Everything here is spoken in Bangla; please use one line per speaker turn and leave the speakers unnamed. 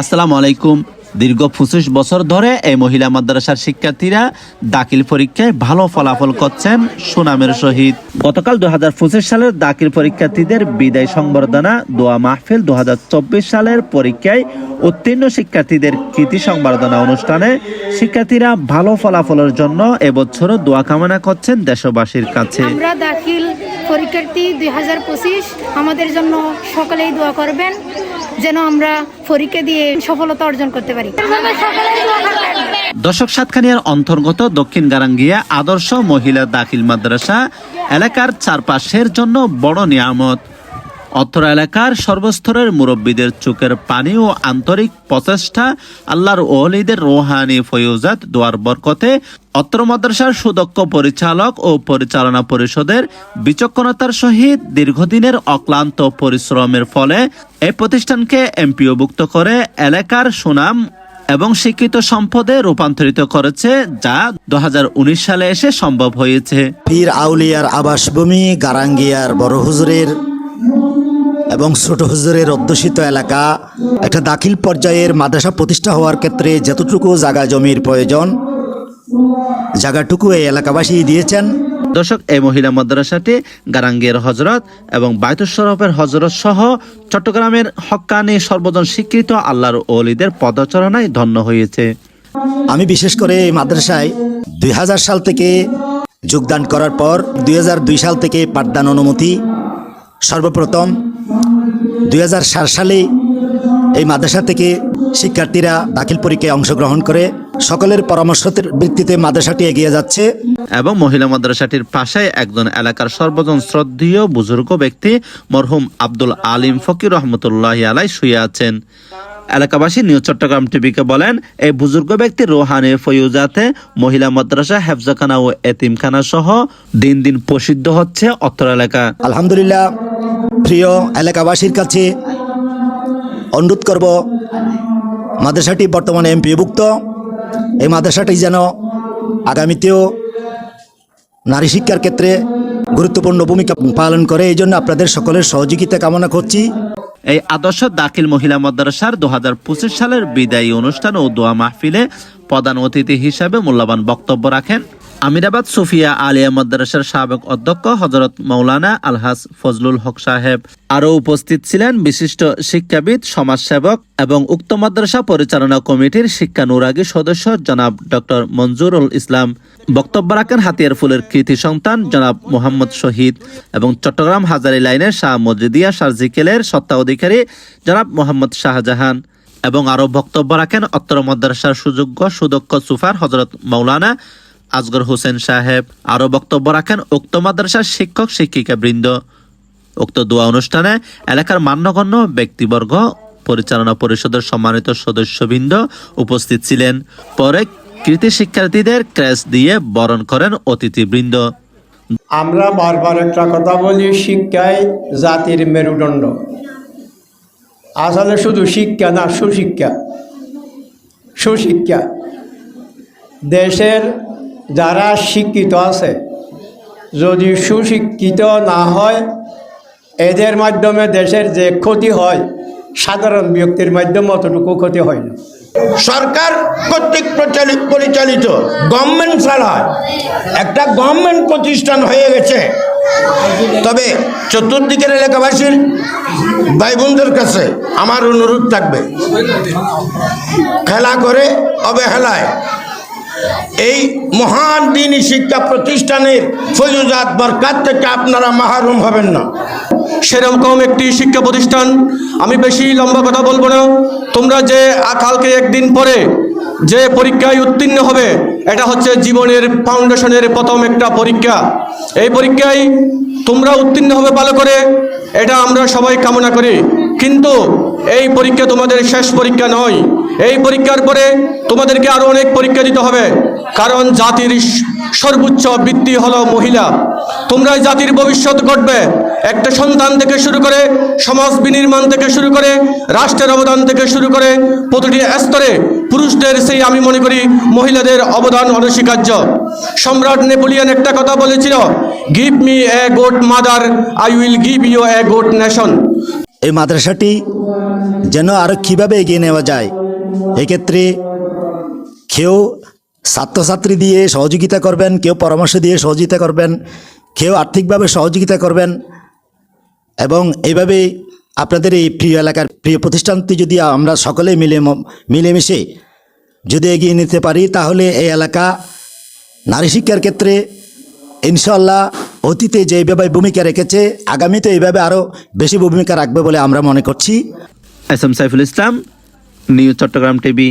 আসসালামু আলাইকুম। দীর্ঘ পঁচিশ বছর ধরে এই মহিলা মাদ্রাসার শিক্ষার্থীরা দাখিল পরীক্ষায় ভালো ফলাফল করছেন সুনামের সহিত। গতকাল দু হাজার পঁচিশ সালের দাখিল পরীক্ষার্থীদের বিদায় সংবর্ধনা, দোয়া মাহফিল দু হাজার চব্বিশ সালের পরীক্ষায় উত্তীর্ণ শিক্ষার্থীদের কৃতি সংবর্ধনা অনুষ্ঠানে শিক্ষার্থীরা ভালো ফলাফলের জন্য এবছরও দোয়া কামনা করছেন দেশবাসীর কাছে।
আমরা দাখিল পরীক্ষার্থী দুই হাজার পঁচিশ, আমাদের জন্য সকলেই দোয়া করবেন। যেন আমরা ফরিকে দিয়ে সফলতা অর্জন করতে পারি।
দশক সাতখানিয়ার অন্তর্গত দক্ষিণ গারাঙ্গিয়া আদর্শ মহিলা দাখিল মাদ্রাসা এলাকার চারপাশের জন্য বড় নিয়ামত। অত্র এলাকার সর্বস্তরের মুরব্বীদের চোখের পানি ও আন্তরিক প্রচেষ্টা আল্লাহর ওহলিদের রোহানি ফয়ুজাত দোয়ার বরকতে অত্র মাদ্রাসার সুদক্ষ পরিচালক ও পরিচালনা পরিষদের বিচক্ষণতার সহিত দীর্ঘদিনের অক্লান্ত পরিশ্রমের ফলে এই প্রতিষ্ঠানকে এমপিওভুক্ত করে এলাকার সুনাম এবং শিক্ষিত সম্পদে রূপান্তরিত করেছে যা দু হাজার উনিশ সালে এসে সম্ভব হয়েছে।
পীর আউলিয়ার আবাসভূমি গারাঙ্গিয়ার বড় হুজুরের এবং ছোট হুজুরের অধ্যুষিত এলাকা একটা দাখিল পর্যায়ের মাদ্রাসা প্রতিষ্ঠা হওয়ার ক্ষেত্রে যতটুকু জায়গা জমির প্রয়োজন জায়গাটুকু এই এলাকাবাসী দিয়েছেন।
দর্শক এই মহিলা মাদ্রাসাটি গারাঙ্গের হজরত এবং বায়তুসরফের হজরত সহ চট্টগ্রামের হক্কানি সর্বজন স্বীকৃত আল্লাহর ওলিদের পদচারণায় ধন্য হয়েছে।
আমি বিশেষ করে এই মাদ্রাসায় দুই হাজার সাল থেকে যোগদান করার পর দুই হাজার দুই সাল থেকে পাঠদান অনুমতি সর্বপ্রথম দুই সালে এই মাদ্রাসা থেকে শিক্ষার্থীরা দাখিল পরীক্ষায় অংশগ্রহণ করে সকলের পরামর্শের ভিত্তিতে মাদ্রাসাটি এগিয়ে যাচ্ছে।
এবং মহিলা মাদ্রাসাটির পাশায় একজন এলাকার সর্বজন শ্রদ্ধীয় বুজুর্গ ব্যক্তি মরহুম আব্দুল আলিম ফকির রহমতুল্লাহ আলাই শুয়ে আছেন। এলাকাবাসী নিউ চট্টগ্রাম টিভিকে বলেন, এই বুজুর্গ ব্যক্তি রোহানি ফয়ুজাতে মহিলা মাদ্রাসা, হেফজাখানা ও এতিমখানা সহ দিন দিন প্রসিদ্ধ হচ্ছে অত্র এলাকা।
আলহামদুলিল্লাহ, প্রিয় এলাকাবাসীর কাছে অনুরোধ করব, মাদ্রাসাটি বর্তমানে এমপিভুক্ত। এই মাদ্রাসাটি যেন আগামীতেও নারী শিক্ষার ক্ষেত্রে গুরুত্বপূর্ণ ভূমিকা পালন করে। এই জন্য আপনাদের সকলের সহযোগিতা কামনা করছি।
এই আদর্শ দাখিল মহিলা মাদ্রাসার দু হাজার পঁচিশ সালের বিদায়ী অনুষ্ঠান ও দোয়া মাহফিলে প্রধান অতিথি হিসাবে মূল্যবান বক্তব্য রাখেন আমিরাবাদ সুফিয়া আলিয়া মাদ্রাসার সাবেক অধ্যক্ষ হজরত মৌলানা আলহাস ফজলুল হক সাহেব। আরও উপস্থিত ছিলেন বিশিষ্ট শিক্ষাবিদ, সমাজসেবক এবং উক্ত মাদ্রাসা পরিচালনা কমিটির শিক্ষানুরাগী সদস্য জনাব ডক্টর মঞ্জুরুল ইসলাম। বক্তব্য রাখেন হাতিয়ার ফুলের কৃতি সন্তান জনাব মোহাম্মদ শহীদ এবং চট্টগ্রাম হাজারি লাইনের শাহ মজিদিয়া সার্জিকেলের সত্তা অধিকারী জনাব মোহাম্মদ শাহজাহান এবং আরও বক্তব্য রাখেন অত্র মাদ্রাসার সুযোগ্য সুদক্ষ সুফার হজরত মৌলানা আজগর হোসেন সাহেব আরও বক্তব্য রাখেন উক্ত মাদ্রাসার শিক্ষক, শিক্ষিকা বৃন্দ। উক্ত দোয়া অনুষ্ঠানে এলাকার মান্যগণ্য ব্যক্তিবর্গ, পরিচালনা পরিষদের সম্মানিত সদস্যবৃন্দ উপস্থিত ছিলেন। পরে কৃতি শিক্ষার্থীদের ক্রেস দিয়ে বরণ করেন অতিথিবৃন্দ।
আমরা বারবার একটা কথা বলি শিক্ষায় জাতির মেরুদণ্ড। আসলে শুধু শিক্ষা না, সুশিক্ষা। সুশিক্ষা। দেশের যারা শিক্ষিত আছে, যদি সুশিক্ষিত না হয়, এদের মাধ্যমে দেশের যে ক্ষতি হয়, সাধারণ ব্যক্তির মাধ্যমে অতটুকু ক্ষতি হয় না।
সরকার কর্তৃক প্রচালিত, পরিচালিত গভর্নমেন্ট ছাড়া একটা গভর্নমেন্ট প্রতিষ্ঠান হয়ে গেছে। তবে চতুর্দিকের এলাকাবাসীর ভাই বোনদের কাছে আমার অনুরোধ থাকবে, খেলা করে অবহেলায় এই মহান দিনী শিক্ষা প্রতিষ্ঠানের ফৈজাত বরকাত থেকে আপনারা মাহরুম হবেন না।
সেরকম একটি শিক্ষা প্রতিষ্ঠান, আমি বেশি লম্বা কথা বলব না। তোমরা যে আ- কালকে একদিন পরে যে পরীক্ষায় উত্তীর্ণ হবে, এটা হচ্ছে জীবনের ফাউন্ডেশনের প্রথম একটা পরীক্ষা। এই পরীক্ষায় তোমরা উত্তীর্ণ হবে ভালো করে, এটা আমরা সবাই কামনা করি। কিন্তু এই পরীক্ষা তোমাদের শেষ পরীক্ষা নয়। এই পরীক্ষার পরে তোমাদেরকে আরও অনেক পরীক্ষা দিতে হবে। কারণ জাতির সর্বোচ্চ বৃত্তি হলো মহিলা। তোমরা জাতির ভবিষ্যৎ ঘটবে একটা সন্তান থেকে শুরু করে সমাজ বিনির্মাণ থেকে শুরু করে, রাষ্ট্রের অবদান থেকে শুরু করে, প্রতিটি স্তরে পুরুষদের সেই আমি মনে করি মহিলাদের অবদান অনস্বীকার্য। সম্রাট নেপোলিয়ন একটা কথা বলেছিল give me a good mother I will give you a good nation
এই মাদ্রাসাটি যেন আরও কীভাবে এগিয়ে নেওয়া যায়? এক্ষেত্রে কেউ ছাত্রছাত্রী দিয়ে সহযোগিতা করবেন, কেউ পরামর্শ দিয়ে সহযোগিতা করবেন, কেউ আর্থিকভাবে সহযোগিতা করবেন এবং এইভাবে আপনাদের এই প্রিয় এলাকার প্রিয় প্রতিষ্ঠানটি যদি আমরা সকলে মিলে মিলেমিশে যদি এগিয়ে নিতে পারি, তাহলে এই এলাকা নারী শিক্ষার ক্ষেত্রে ইনশাল্লাহ অতীতে যেভাবে ভূমিকা রেখেছে, আগামীতে এইভাবে আরও বেশি ভূমিকা রাখবে বলে আমরা মনে করছি।
S M Saiful Islam news Chattogram TV